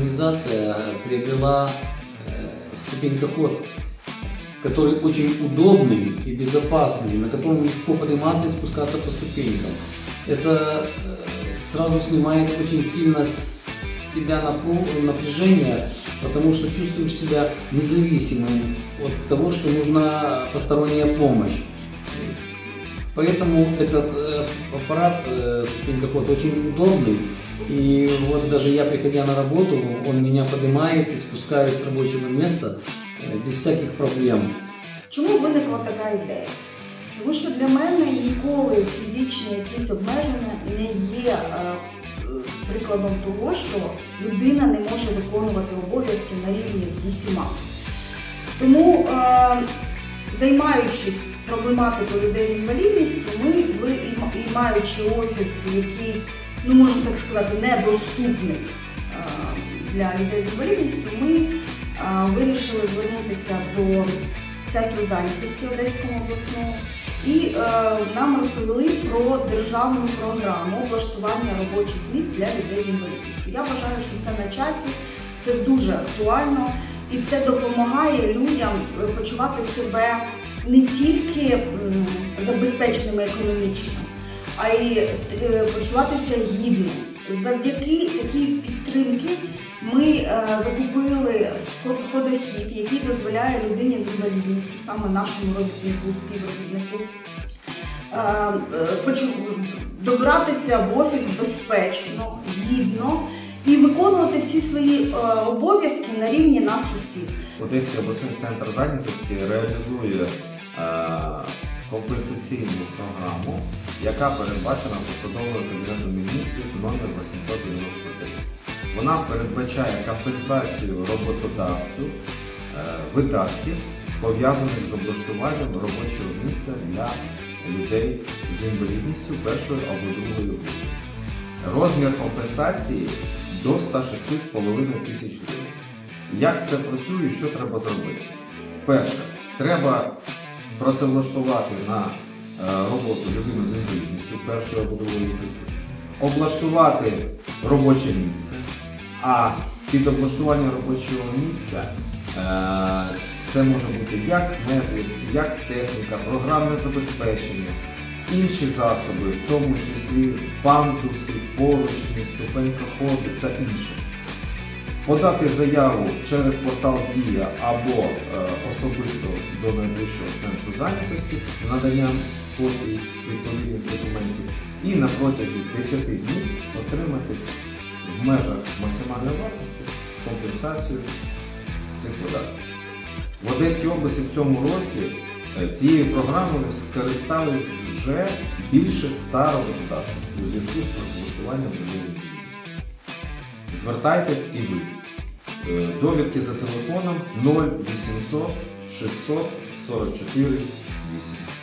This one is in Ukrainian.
взяла э, ступенькоход, который очень удобный и безопасный, на котором легко подниматься и спускаться по ступенькам. Это э, сразу снимает очень сильно с себя напряжение, потому что чувствуешь себя независимым от того, что нужна посторонняя помощь. Поэтому этот э, аппарат э, ступенькоход очень удобный. И вот даже я, приходя на работу, он меня поднимает и спускает с рабочего места э, без всяких проблем. Чому виникла така ідея? Тому що для мене ніколи фізичні якісь обмеження не є е, прикладом того, що людина не може виконувати обов'язки на рівні з усіма. Тому, е, займаючись проблематикою людей з інвалідністю, ми, ви, і маючи офіс, який, ну можна так сказати, недоступний е, для людей з інвалідністю, ми е, вирішили звернутися до центру зайнятості Одеського обласного і е, нам розповіли про державну програму облаштування робочих місць для людей з інвалідністю. Я вважаю, що це на часі, це дуже актуально і це допомагає людям почувати себе не тільки забезпеченими економічно, а й е, почуватися гідно. Завдяки такій підтримки ми е, закупили ходохід, який дозволяє людині з інвалідністю, саме нашому робітнику, співробітнику, е, добратися в офіс безпечно, гідно і виконувати всі свої е, обов'язки на рівні нас усіх. Одеський обласний центр зайнятості реалізує е, компенсаційну програму, яка передбачена постановою Кабінету міністрів номер 893. Вона передбачає компенсацію роботодавцю е, видатків, пов'язаних з облаштуванням робочого місця для людей з інвалідністю першої або другої групи. Розмір компенсації до 106,5 тисяч гривень. Як це працює, що треба зробити? Перше, треба працевлаштувати на роботу людину з інвалідністю першої або облаштувати робоче місце, а під облаштування робочого місця е, це може бути як меблі, як техніка, програмне забезпечення, інші засоби, в тому числі пандуси, поручні, ступенька ходу та інше. Подати заяву через портал Дія або е, особисто до найближчого центру зайнятості наданням копій відповідних документів і на протязі 10 днів отримати в межах максимальної вартості компенсацію цих податків. В Одеській області в цьому році е, цією програмою скористались вже більше 100 роботодавців у зв'язку з працевлаштуванням інвалідністю. Звертайтесь і ви. Е, Довідки за телефоном 0800 644 8.